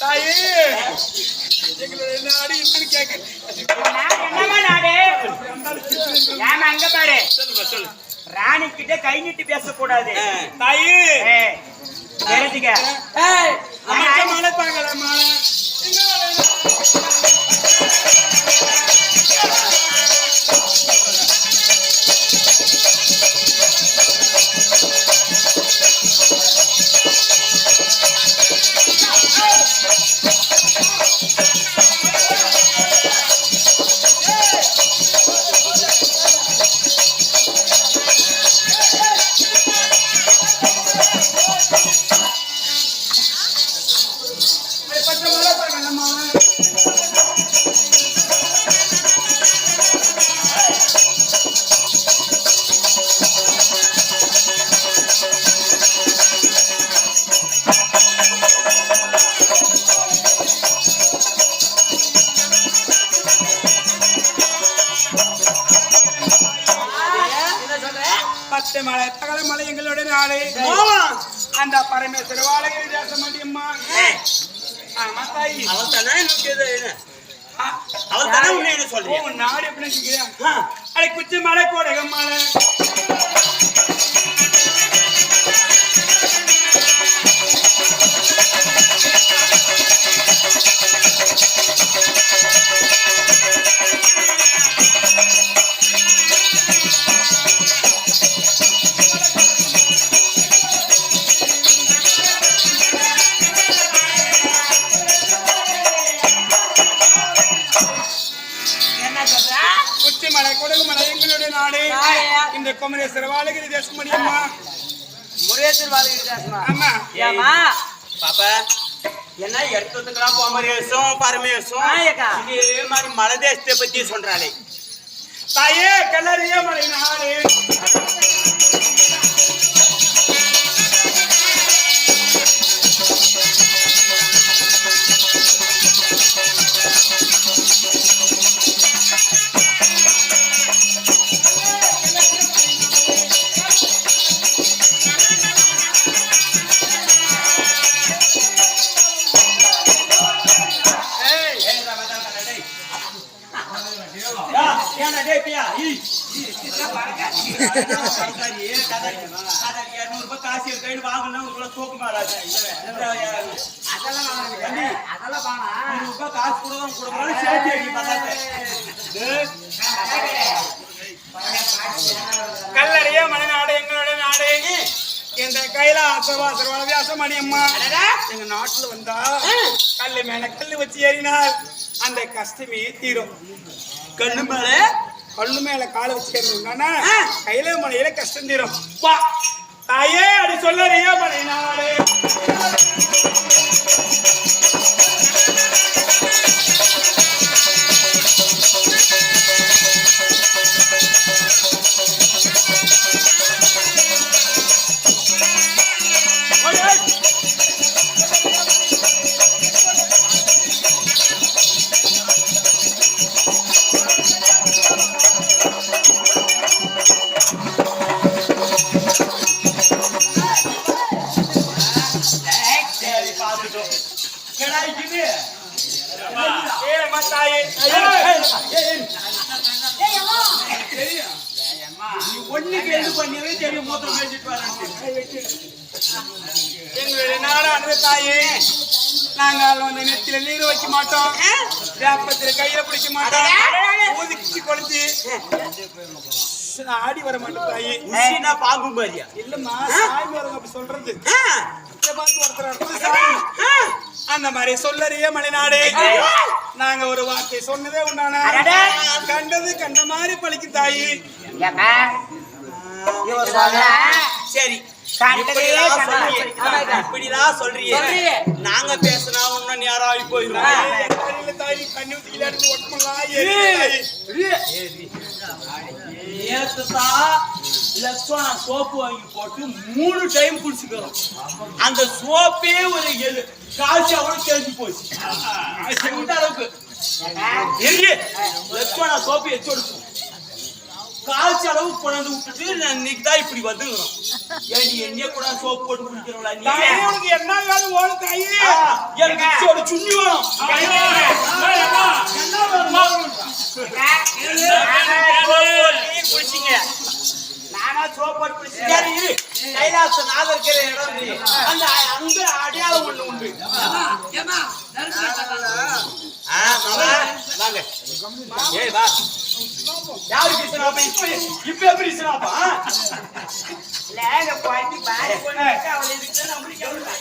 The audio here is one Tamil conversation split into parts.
தாயே எங்களுடைய நாடு என்னன்னு கேட்க நான் என்னம்மா நாடு ஏமா அங்க பாரு சொல்லு ராணி கிட்ட கை நீட்டி பேசக்கூடாது. தாயே தெரிஞ்சுக்க ஏய், அமைச்ச மாமா அந்த பரமேஸ்வர வாழகிரி தேசம் அம்மா ஆமா தாயி அவள் தானே உன்னை என்ன சொல்றேன் உன் நாடு எப்படி அடே குச்சி மலை கோடகம் மலை இந்த குமரேஸ்வர வாழகிரி தேசம் அம்மா. முருகேசன் வாழ்க்கை பேசுமா ஆமா. ஏமா பாப்பா என்ன எடுத்ததுக்கெல்லாம் பொமரேசம் பரமேசம். இதே மாதிரி மலை தேசத்தை பத்தி சொல்றாளே. தாயே கல்லறிய மலை நாடு காசு கொடுக்கணும் கொடுக்கணும் சேர்த்து அடி பார்த்தாங்க கல்லறிய மலை நாடு எங்களுடைய நாடு இந்த கைலாசவாசர் வளவியாசம் அம்மா எங்க நாட்டுல வந்தா கல்லு மேல கல்லு வச்சு ஏறினால் அந்த கஷ்டமே தீரும். கண்ணு மேல கல்லு மேல காலை வச்சு ஏறணும் கையில மலையில கஷ்டம் தீரும். ஐயே தாயே அப்படி சொல்லறிய தாயே நீ ஒண்ணுக்கு எது பண்ணியவே தெரியும் மூத்திரம் பேசிட்டு வரேன் எங்களுடைய நாடானது தாயே நாங்கள் வந்து நெத்தில நீர் வைக்க மாட்டோம் வேப்பத்துல கையில பிடிக்க மாட்டோம் ஊதிச்சு கொளுத்தி ஆடி வர மாட்டோம் தாயே உசினா பாம்பு மாதிரியா இல்லம்மா சாமி. வரவங்க அப்படி சொல்றது பார்த்து ஒருத்தர். அந்த மாதிரி சொல்லறிய மலைநாடு. நாங்க ஒரு வார்த்தை சொன்னதே உண்டான. கண்டது கண்ட மாதிரி பழிக்கும் தாயி. சரி. சொல்றியே சொல்றியே. நாங்க பேசினா நேரம் ஆகி போயிடும். தாயே, கையில தாயி நேத்துதான் லட்சம் சோப்பு வாங்கி போட்டு மூணு டைம் குடிச்சுக்கிறோம் அந்த சோப்பே ஒரு ஏழு காசு அவ்வளவு தெரிஞ்சு போச்சு. இந்த அளவுக்கு. எரிய லட்சம் சோப்பு எச்சு கொடுக்கும் காய்ச்சி அளவு கொண்டாந்து விட்டுட்டு நான் இன்னைக்கு தான் இப்படி வந்துக்கிறோம். ஏண்டி என்னைய கூட சோப்பு போட்டு நீ? உனக்கு என்ன வேணும் ஓடு தாயே. எனக்கு சுண்ணி வேணும். குளிச்சிங்க நானா சோப் போட்டு குளிச்சேன் இரு. கைலாச நாதர் இருக்கிற இடம். அந்த அங்க அடையாளம் ஒண்ணு உண்டு. ஏய், வா. யாரு கிருஷ்ணாப்பா? இப்ப இப்ப எப்படி கிருஷ்ணாப்பா? ஆ? இல்ல இந்த குழந்தை பாரு பொண்ணு அவளை இதுக்கு நம்மளுக்கு எவ்வளவு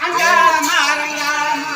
அங்காரமா அரங்காரமா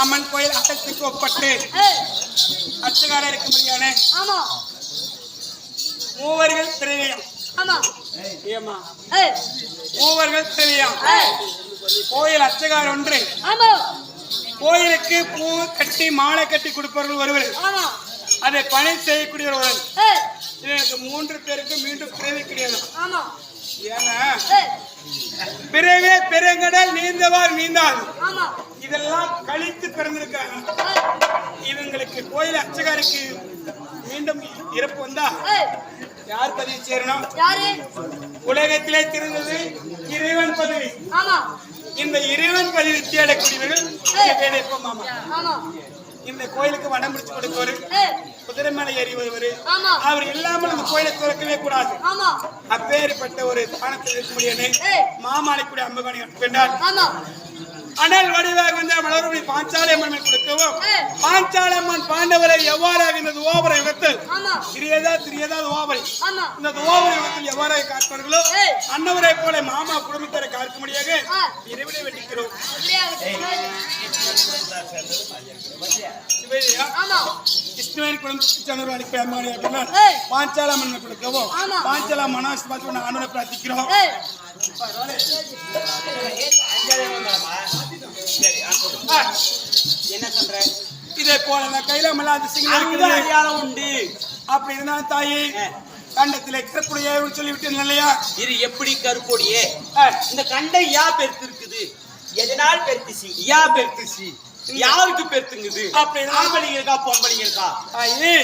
அம்மன் கோயில் அட்டத்துக்கு ஒப்பட்டு அர்ச்சகாரர் இருக்க முடியான ஆமா. மூவர்கள் திரையம் ஆமா. ஏமா மூவர்கள் திரையம் ஏய். கோயில் அர்ச்சகார் ஒன்று. ஆமா. கோயிலுக்கு பூ கட்டி மாலை கட்டி கொடுப்பவர்கள் ஒருவர். ஆமா. அதை பணி செய்யக்கூடியவர் ஒருவர். எனக்கு மூன்று பேருக்கு மீண்டும் பிறவி கிடையாது ஆமா. ஏன்னா பிறவே பெருங்கடல் நீந்தவார் நீந்தாது ஆமா. இதெல்லாம் கழித்து பிறந்திருக்காங்க. இவங்களுக்கு கோயில் அர்ச்சகாருக்கு மீண்டும் இறப்பு வந்தா யார் பதவி சேரணும்? உலகத்திலே தெரிந்தது இறைவன் பதவி. ஆமா. இந்த இறைவன் பதவி தேடக்கூடியவர்கள் இந்த கோயிலுக்கு வடம் பிடிச்சு கொடுத்தவர் ஏய். குதிரை மேல ஏறி வருவாரு ஆமா. அவர் இல்லாமல் அந்த கோயிலை திறக்கவே கூடாது. அப்பேற்பட்ட ஒரு தானத்தில் இருக்க முடியாது ஏய். மாமாலைக்குடி அம்பகாணி பெண்டார் அனல் வடிவாக வந்த மலர்படி பாஞ்சாலை அம்மன் கொடுக்கவும் ஏய். பாஞ்சாலை அம்மன் பாண்டவரை எவ்வாறாக இந்த துவாபர யுகத்தில் திரியதா திரியதா துவாபரை இந்த துவாபர யுகத்தில் எவ்வாறாக காப்பார்களோ. அன்னவரை போல மாமா குடும்பத்தாரை ஆ. இறைவனை வெட்டிக்கிறோம் கிருஷ்ணவேணி குடும்பத்துக்கு அனுப்பி அம்மாடி அப்படின்னா. பாஞ்சால அம்மன் கொடுக்கவும். பாஞ்சால பார்த்து நான் ஆண்டவரை பிரார்த்திக்கிறோம் என்ன சொல்ற இதே போல கையில இருக்குது. அடையாளம் உண்டு அப்படி இருந்தாலும் தாயி கண்டத்திலே கிடக்கூடிய சொல்லிவிட்டேன் இல்லையா இது எப்படி கருப்பொடியே இந்த கண்டை யா பெருத்து இருக்குது எதனால் பெருத்துச்சு யா பெருத்துச்சு யாருக்கு பெருத்துங்குது அப்படின்னா? ஆம்பளைங்க இருக்கா பொம்பளைங்க இருக்கா தாயி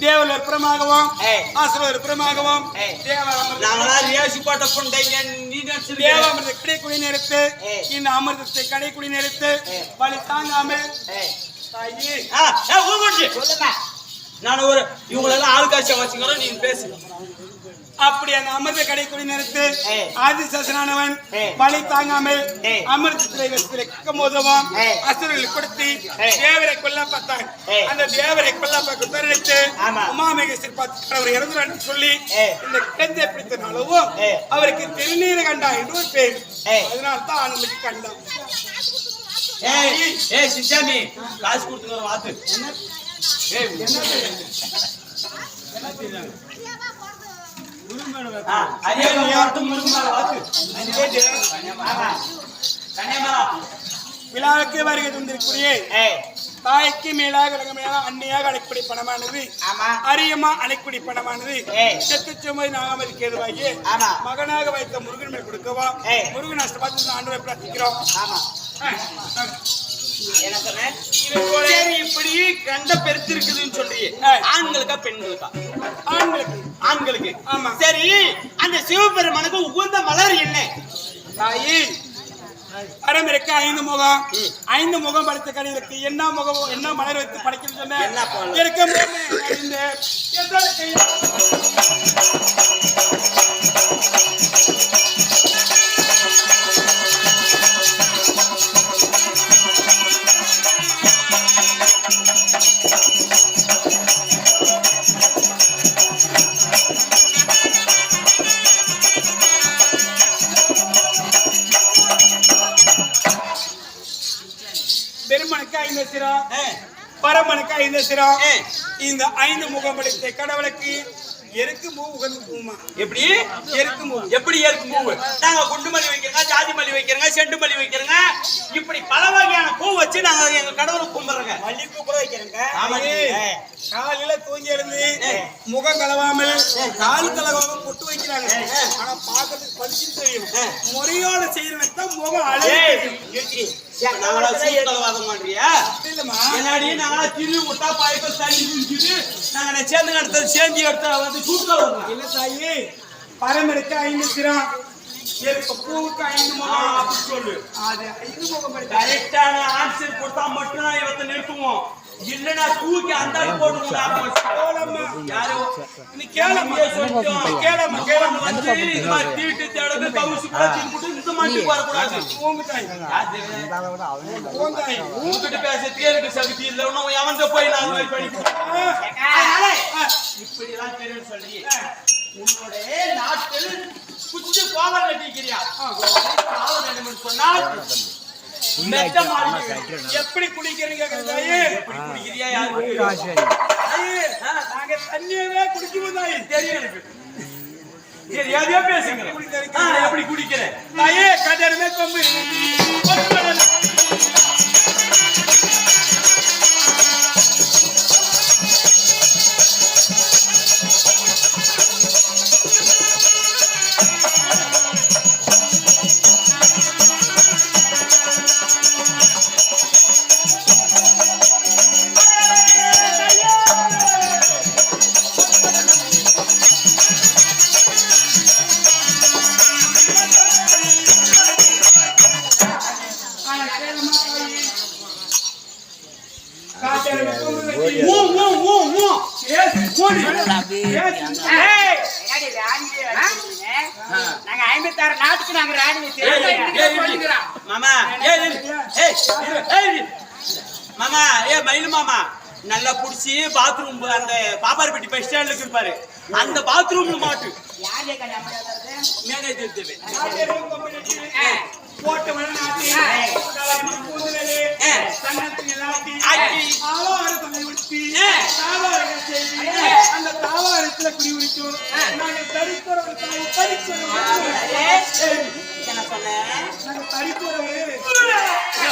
தேவல் ஏய். ஆசிரியர் ஒரு புறமாகவும் ஏய். தேவாமிர்த நாங்களாம் ரியாசி போட்ட புண்டைங்க நீ நினைச்சிருக்க தேவாமிர்த கடைக்குடி நிறுத்து. இந்த அமிர்தத்தை கடைக்குடி நிறுத்து ஏய். வழி தாங்காமல். நான் ஒரு இவங்களெல்லாம் ஆளுக்காட்சியா வச்சுக்கிறோம் நீங்க பேசு அப்படி அந்த அமிர்த கடைக்குடி நிறுத்து ஏய். ஆதிசேஷனானவன் ஏய். வழி தாங்காமல். அமிர்தத்திலே கமோதவம் ஏய். அசுரர்கள் கொடுத்து. தேவரை கொல்ல பார்த்தான். அந்த தேவரை கொல்ல பார்க்க தருணித்து ஆமா. உமாமேகேஸ்வர் பார்த்து அவர் சொல்லி. இந்த கிடந்தை பிடித்தனாலவும். அவருக்கு திருநீர கண்டா என்று ஒரு பேர் ஏய். அதனால தான் ஆனந்துக்கு கண்டம் ஏய் ஏய் சிச்சாமி காசு கொடுத்துங்க வாத்து ஏய் ஆ, அரியாங்க வாத்து முருங்க மேல வாத்து ஆமா. கன்னியாகுமரி. விழாவுக்கு வருகை தந்திருக்கூடிய தாய்க்கு மேலாக விளங்கமையாக அன்னையாக அழைக்கக்கூடிய பணமானது அரியமா அழைக்கக்கூடிய பணமானது. செத்து சுமை நாகாமதிக்கு எதுவாகி ஆமா. மகனாக வைத்த முருகன் மேல் கொடுக்கவா. முருகன் அஷ்டபாத்து ஆண்டவரை பிரார்த்திக்கிறோம். ஆமா. என்ன சொன்னேன் சரி இப்படி கண்ட பெருத்து இருக்குதுன்னு சொல்றியே. ஆண்களுக்கா பெண்களுக்கா? ஆண்களுக்கு. ஆண்களுக்கு. ஆமா. சரி அந்த சிவபெருமானுக்கு உகந்த மலர் என்ன? தாயி. இருக்க? ஐந்து முகம். ஐந்து முகம் படைத்த கடைகளுக்கு என்ன முகம் என்ன மலர் வைத்து படைக்கிறது சொன்ன? இருக்க. பெருமனுக்கு ஐந்து சிரம் பரமனுக்கு ஐந்து சிரம். இந்த ஐந்து முகம் படைத்த கடவுளுக்கு எருக்கு மூ உகந்து பூமா. எப்படி? எருக்கு மூ. எப்படி ஏற்கு பூவு நாங்க குண்டு மல்லி வைக்கிறோங்க ஜாதி மல்லி வைக்கிறோங்க செண்டு மல்லி வைக்கிறோங்க. இப்படி பல வகையான பூ வச்சு நாங்க எங்க கடவுளுக்கு கும்பிடுறோங்க. மல்லிப்பூ கூட வைக்கிறேங்க. காலையில தூங்கி எழுந்து முகம் கலவாமல் கால் கலவாமல் பொட்டு வைக்கிறாங்க. ஆனா பாக்கிறதுக்கு பளிச்சுன்னு தெரியும். முறையோட செய்யறவன் தான் முகம் அழகு. நாங்களா சூழ்நிலவாதம் பண்றியா? இல்லம்மா. என்னாடி நாங்களா திரு முட்டா பாய்க்க தண்ணி குடிச்சிட்டு நாங்க சேர்ந்து எடுத்தது சேர்ந்து எடுத்த வந்து சூழ்நிலை இல்ல தாயி? பரமனுக்கு ஐந்து சிரம். பூவுக்கு ஐந்து முகம்? அப்படி சொல்லு. அது ஐந்து முகம் படைத்த கரெக்டான ஆன்சர் கொடுத்தா மட்டும் தான் இவத்தை நிறுத்துவோம். இல்லைன்னா தூக்கி அந்த கேளம்மா. யாரு? நீ சொல்லிட்டோம். கேளம்மா. கேளம்மா. வந்து தீட்டு தேடுறது, கவுசு போட்டு இந்த? பூங்கு தாய் உன்கிட்ட பேசுறதுக்கே எனக்கு சக்தி இல்லை. இன்னும் எவன்கிட்ட போய் தெரியும் சொல்றியே. உன்னுடைய நாட்டில் குச்சி கோவல் கட்டிக்கிறியா? சொன்னால். எப்படி யாருக்கு தெரியும்? தாயி நாங்க தண்ணியவே குடிக்குவோம் தாயி தெரியும் எனக்கு. தெரியாதையா பேசுங்க. எப்படி குடிக்கிறேன்? தாயே கடற்மே கொம்பு நாங்க ஐம்பத்தாறு நாட்டுக்கு நாங்க ராணி மாமா. மாமா ஏ மயிலு மாமா நல்லா புடிச்சு பாத்ரூம் அந்த பாப்பாரப்பட்டி பஸ் ஸ்டாண்ட்ல இருப்பாரு அந்த பாத்ரூம்ல மாட்டு? மேனேஜர் தேவை போட்டு மனநாட்டி கூந்தலே சங்கத்தில் நிலாட்டி ஆவாரத்தை உடுத்தி தாவாரங்கள் அந்த தாவாரத்தில் குடி உடிக்கும் நாங்கள் தரித்தவர்கள் பரிசோதனை என்ன சொன்ன? நாங்கள் தரித்தவர்கள்